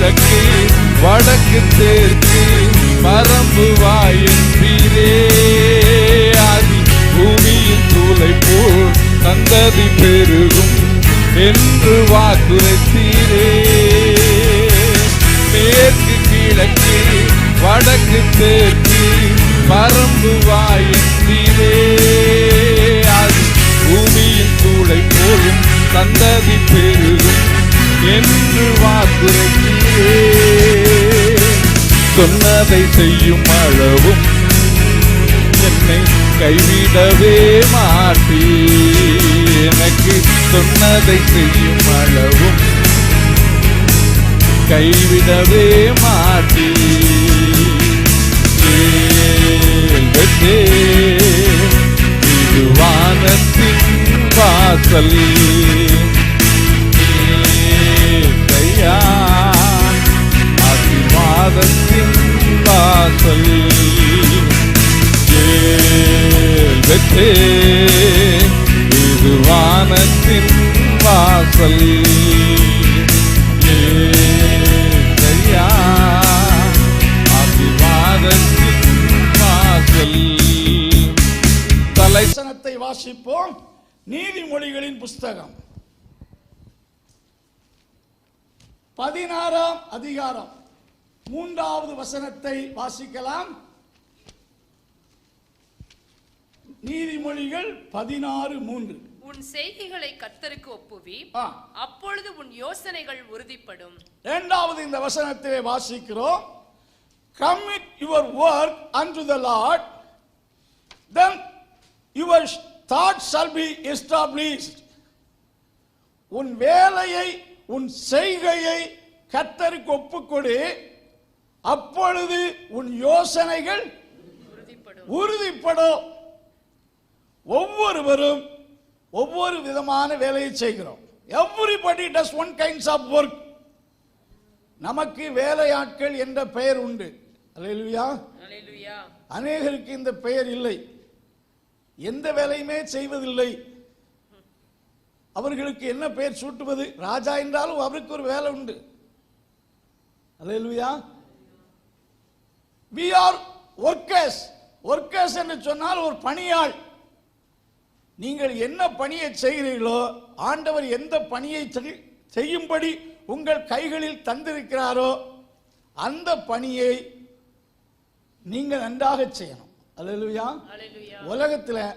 கிழக்கு வடக்கு தெற்கு பரம்புவாய் என்பீரே ஆதி பூமியின் தூளை போல் தந்ததி பெருகும் என்று வாக்குரைத்தீரே மேற்கு கிழக்கு வடக்கு தெற்கு பரம்புவாய் என்பீரே ஆதி பூமியின் தூளை போலும் தந்ததி பெருகும் என்று வாக்குரைத்தீரே சொன்னதை செய்யும் அளவும் என்னை கைவிடவே மாட்டீ எனக்கு சொன்னதை செய்யும் அளவும் கைவிடவே மாட்டீ இது வானத்தின் வாசல் ஆசீர்வாதத்தின் வாசல் ஏழ்வதே இது வானத்தின் வாசல். வசனத்தை வாசிப்போம் நீதிமொழிகளின் புஸ்தகம். பதினாறாம் அதிகாரம். மூன்றாவது வசனத்தை வாசிக்கலாம். நீதிமொழிகள் பதினாறு மூன்று. உன் செய்கைகளை கர்த்தருக்கு ஒப்புவி. அப்பொழுது உன் யோசனைகள் உறுதிப்படும். இரண்டாவது இந்த வசனத்திலே வாசிக்கிறோம். Commit your work unto the Lord then your thoughts shall be established. உன் வேலையை உன் செய்கையை கர்த்தருக்கு ஒப்புக்கொடு. அப்பொழுது உன் யோசனைகள் உறுதிப்படும். ஒவ்வொருவரும் ஒவ்வொரு விதமான வேலையை செய்கிறோம். Everybody does one kinds of work நமக்கு வேலையாட்கள் என்ற பெயர் உண்டு. அல்லேலூயா. அநேகருக்கு இந்த பெயர் இல்லை. எந்த வேலையுமே செய்வதில்லை. அவர்களுக்கு என்ன பெயர் சூட்டுவது? ராஜா என்றாலும் அவருக்கு ஒரு வேலை உண்டு. அல்லேலூயா. We ஆர் ஒர்க்கர்ஸ் ஒர்க்கர்ஸ் என்று சொன்னால் ஒரு பணியாள். நீங்கள் என்ன பணியை செய்கிறீர்களோ ஆண்டவர் எந்த பணியை செய்- செய்யும்படி உங்கள் கைகளில் தந்திருக்கிறாரோ அந்த பணியை நீங்கள் நன்றாக செய்யணும். அல்லேலூயா. உலகத்துல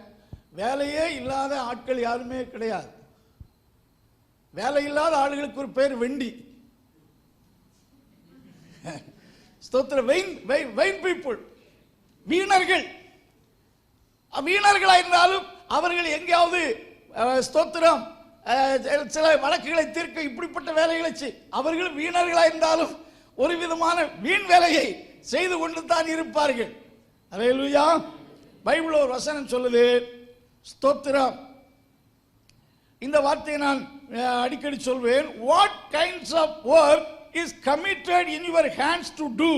வேலையே இல்லாத ஆட்கள் யாருமே கிடையாது. வேலை இல்லாத ஆளுகளுக்கு ஒரு பேர் வெண்டி. ஸ்தோத்திர வெயின் வெயின் பீப்புள் வீணர்கள் வீணர்களாக வீணர்களா இருந்தாலும் அவர்கள் எங்கேயாவது ஸ்தோத்திரம் சில வழக்குகளை தீர்க்க இப்படிப்பட்ட வேலைகளை செய். அவர்கள் வீணர்களாக இருந்தாலும் ஒரு விதமான வீண் வேலையை செய்து கொண்டு தான் இருப்பார்கள். அல்லேலூயா பைபிள் ஒரு வசனம் சொல்லுது. ஸ்தோத்திரம். இந்த வார்த்தையை நான் அடிக்கடி சொல்வேன். What kinds of work is committed in your hands to do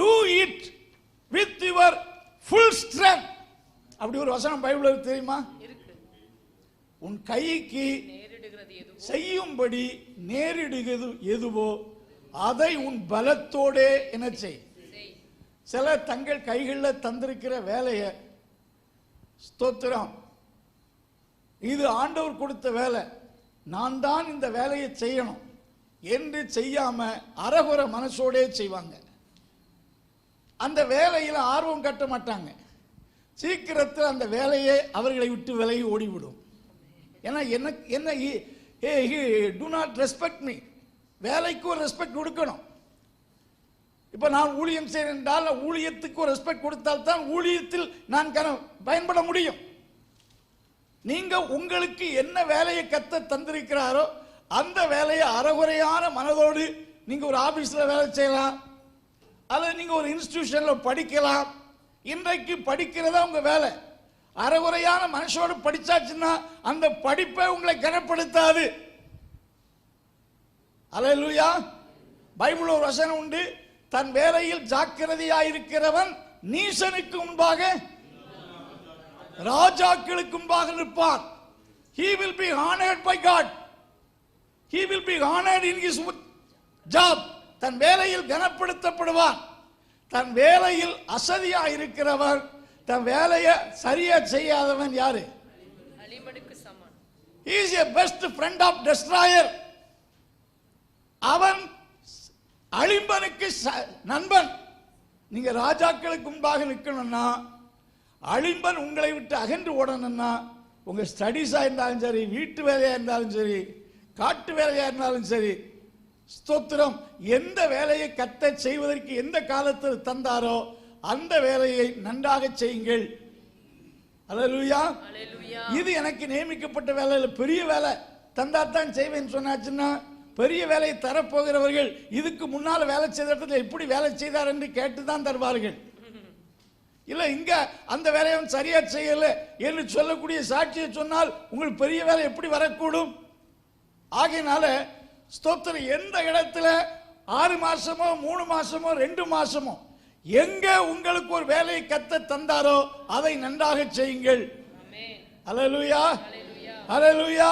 do it with your full strength அப்படி ஒரு வசனம் பைபிள் தெரியுமா? உன் கைக்கு செய்யும்படி நேரிடுகிறது எதுவோ அதை உன் பலத்தோடே என்ன செய். சிலர் தங்கள் கைகளில் தந்திருக்கிற வேலையை ஸ்தோத்திரம். இது ஆண்டவர் கொடுத்த வேலை. நான் தான் இந்த வேலையை செய்யணும். என்று செய்யாம அறகுற மனசோடே செய்வாங்க. அந்த வேலையில் ஆர்வம் கட்ட மாட்டாங்க. சீக்கிரத்தில் அந்த வேலையை அவர்களை விட்டு விலகி ஓடிவிடும். ஏன்னா என்ன என்ன a do not respect me வேலைக்கு ஒரு ரெஸ்பெக்ட் கொடுக்கணும். இப்போ நான் ஊழியம் செய்கிறேன் என்றால் ஊழியத்துக்கு ஒரு ரெஸ்பெக்ட் கொடுத்தால்தான் ஊழியத்தில் நான் கன பயன்பட முடியும். நீங்கள் உங்களுக்கு என்ன வேலையை கத்த தந்திருக்கிறாரோ அந்த வேலையை அறகுறையான மனதோடு நீங்கள் ஒரு ஆஃபீஸில் வேலை செய்யலாம். அல்லது நீங்கள் ஒரு இன்ஸ்டியூஷனில் படிக்கலாம். இன்றைக்கு படிக்கிறதா உங்கள் வேலை. அறகுறையான மனுஷோடு படிச்சாச்சுன்னா அந்த படிப்பை உங்களை கனப்படுத்தாது. அல்லேலூயா. பைபிள் ஒரு வசனம் உண்டு. தன் வேலையில் ஜாக்கிரதையாயிருக்கிறவன் நீசனுக்கு முன்பாக ராஜாக்களுக்கு முன்பாக நிற்பான். He will be honored by God he will be honored in his job தன் வேலையில் கனப்படுத்தப்படுவான் தன் வேலையில் அசதியா இருக்கிறவர். தன் வேலையை சரியா செய்யாதவன் யாரு? Is a best friend of destroyer அவன் அழிம்பனுக்கு நண்பன். நீங்க ராஜாக்களுக்கு முன்பாக நிற்கணும்னா அழிம்பன் உங்களை விட்டு அகன்று ஓடணும்னா உங்க ஸ்டடீஸா இருந்தாலும் சரி வீட்டு வேலையா இருந்தாலும் சரி காட்டு வேலையா இருந்தாலும் சரி ஸ்தோத்திரம் எந்த வேலையை கத்த செய்வதற்கு எந்த காலத்தில் தந்தாரோ அந்த வேலையை நன்றாக செய்யுங்கள். அல்லேலூயா. இது எனக்கு நியமிக்கப்பட்ட வேலை இல்ல. பெரிய வேலை தந்தா தான் செய்வேன் சொன்னாச்சுன்னா பெரிய வேலையை தரப்போகிறவர்கள் இதுக்கு முன்னால வேலை செய்த இடத்துல எப்படி வேலை செய்தார் என்று கேட்டு தான் தருவார்கள். இல்ல இங்க அந்த வேலையை அவன் சரியா செய்யல என்று சொல்லக்கூடிய சாட்சியை சொன்னால் உங்களுக்கு பெரிய வேலை எப்படி வரக்கூடும்? ஆகையினால ஸ்தோத்திரம் எந்த இடத்துல? ஆறு மாசமோ மூணு மாசமோ ரெண்டு மாசமோ எங்க உங்களுக்கு ஒரு வேலையை கத்த தந்தாரோ அதை நன்றாக செய்யுங்கள். அல்லேலூயா அல்லேலூயா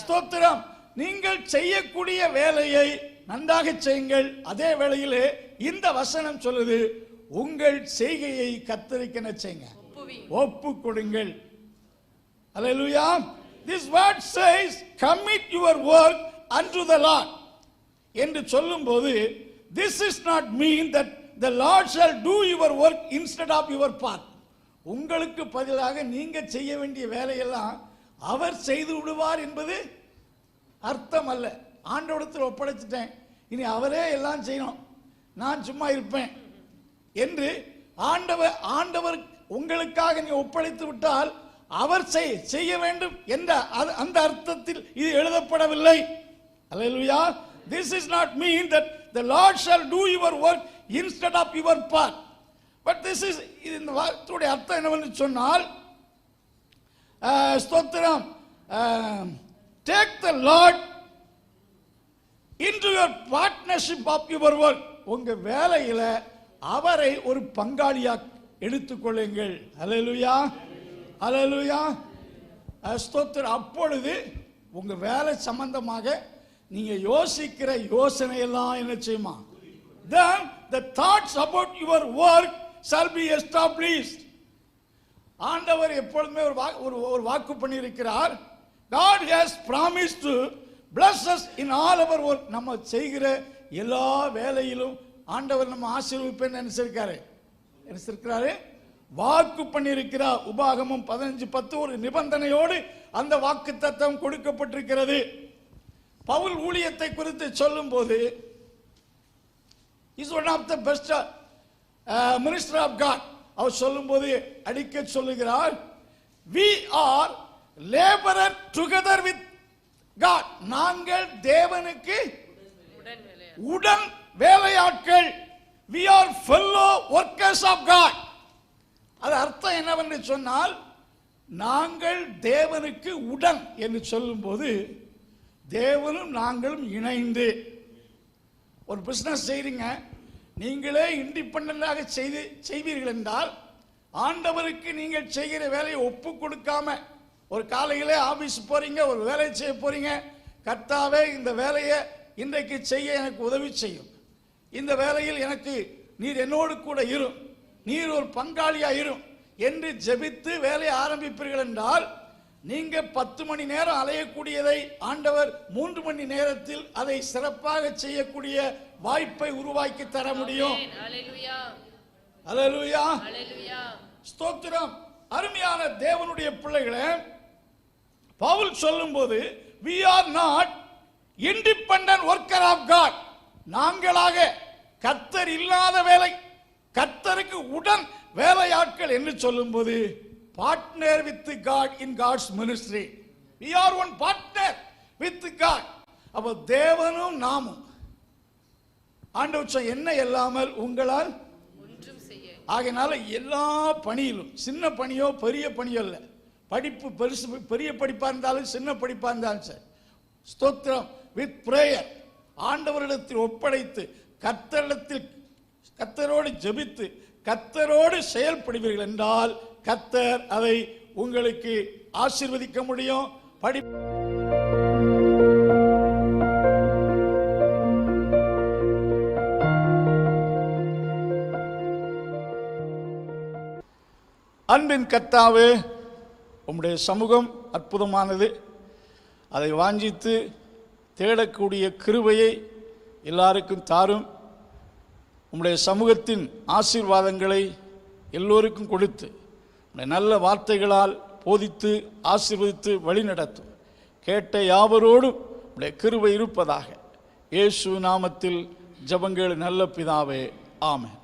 ஸ்தோத்திரம். நீங்கள் செய்யக்கூடிய வேலையை நன்றாக செய்யுங்கள். அதே வேளையிலே இந்த வசனம் சொல்லுது உங்கள் செய்கையை கத்தரிக்கன செய்யுங்க. ஒப்பு கொடுங்கள். அல்லேலூயா this word says commit your work unto the Lord என்று சொல்லும்போது this is not mean that the Lord shall do your work instead of your part உங்களுக்கு பதிலாக நீங்கள் செய்ய வேண்டிய வேலையெல்லாம் அவர் செய்து விடுவார் என்பது அர்த்தம் அல்ல. ஆண்டவடத்தில் ஒப்படைச்சிட்டேன். இனி அவரே எல்லாம் செய்யணும். நான் சும்மா இருப்பேன் என்று ஆண்டவர் ஆண்டவர் உங்களுக்காக நீ ஒப்படைத்து விட்டால் அவர் செய் செய்ய வேண்டும் என்ற அது- அந்த அர்த்தத்தில் இது எழுதப்படவில்லை. அல்லேலூயா. This is not mean that the Lord shall do your work instead of your part. But this is இது இந்த வார்த்தையுடைய அர்த்தம் என்னவென்று சொன்னால் ஸ்தோத்திரம் take the Lord into your partnership of your work உங்கள் வேலையில் அவரை ஒரு பங்காளியாக எடுத்துக்கொள்ளுங்கள் அல்லேலூயா. அலலுயா ஸ்தோத்திரம். அப்பொழுது உங்கள் வேலை சம்பந்தமாக நீங்கள் யோசிக்கிற யோசனை எல்லாம் என்ன செய்யுமா? Then the thoughts about your work shall be established ஆண்டவர் எப்பொழுதுமே ஒரு வா- ஒரு ஒரு வாக்கு பண்ணியிருக்கிறார். God has promise to bless in all our work நம்ம செய்கிற எல்லா வேலையிலும் ஆண்டவர் நம்ம ஆசீர்விப்பேன்னு நினைச்சிருக்காரு. நினைச்சிருக்கிறாரு? வாக்கு பண்ணியிருக்கிறார் உபாகமம் பதினஞ்சு பத்து ஒரு நிபந்தனையோடு அந்த வாக்கு தத்தம் கொடுக்கப்பட்டிருக்கிறது. பவுல் ஊழியத்தை குறித்து சொல்லும்போது is one of the best minister of God அவர் சொல்லும்போது அடிக்க சொல்லுகிறார் we are labourer together with God நாங்கள் தேவனுக்கு உடன் வேலையாட்கள் we are fellow workers of God அது அர்த்தம் என்னவென்று சொன்னால் நாங்கள் தேவனுக்கு உடன் என்று சொல்லும்போது தேவனும் நாங்களும் இணைந்து. ஒரு பிஸ்னஸ் செய்றீங்க நீங்களே இண்டிபெண்டாக செய்து செய்வீர்கள் என்றால் ஆண்டவருக்கு நீங்கள் செய்கிற வேலையை ஒப்பு கொடுக்காம ஒரு காலையிலே ஆபீஸ் போறீங்க ஒரு வேலையை செய்ய போறீங்க கர்த்தாவே இந்த வேலையை இன்றைக்கு செய்ய எனக்கு உதவி செய்யும். இந்த வேலையில் எனக்கு நீர் என்னோடு கூட இரும் நீர் ஒரு பங்காளியா இரும் என்று ஜெபித்து வேலையை ஆரம்பிப்பீர்கள் என்றால் நீங்க பத்து மணி நேரம் அலையக்கூடியதை ஆண்டவர் மூன்று மணி நேரத்தில் அதை சிறப்பாக செய்யக்கூடிய வாய்ப்பை உருவாக்கி தர முடியும். அல்லேலூயா ஸ்தோத்திரம். அருமையான தேவனுடைய பிள்ளைகளே பவுல் சொல்லும்போது we are not independent worker of god. நாங்களாக கர்த்தர் இல்லாத வேலை கர்த்தருக்கு உடன் வேலையாட்கள் என்று சொல்லும்போது partner with God in God's ministry we are one partner with god. அப்போ தேவனும் நாமும் ஆண்டவர் என்ன இல்லாமல் உங்களால் ஆகையினால எல்லா பணியிலும் சின்ன பணியோ பெரிய பணியோ இல்லை. படிப்பு பெருசு பெரிய படிப்பா இருந்தாலும் சின்ன படிப்பா இருந்தாலும் சரி. ஸ்தோத்திரம் வித் பிரேயர் ஆண்டவரிடத்தில் ஒப்படைத்து கத்தரிடத்தில் கத்தரோடு ஜெபித்து கத்தரோடு செயல்படுவீர்கள் என்றால் கத்தர் அதை உங்களுக்கு ஆசிர்வதிக்க முடியும். படி அன்பின் கத்தாவே உம்முடைய சமூகம் அற்புதமானது. அதை வாஞ்சித்து தேடக்கூடிய கிருவையை எல்லாருக்கும் தாரும். உம்முடைய சமூகத்தின் ஆசீர்வாதங்களை எல்லோருக்கும் கொடுத்து உம்முடைய நல்ல வார்த்தைகளால் போதித்து ஆசீர்வதித்து வழிநடத்தும். கேட்ட யாவரோடும் உம்முடைய கிருவை இருப்பதாக. இயேசு நாமத்தில் ஜெபங்கள் நல்ல பிதாவே ஆமேன்.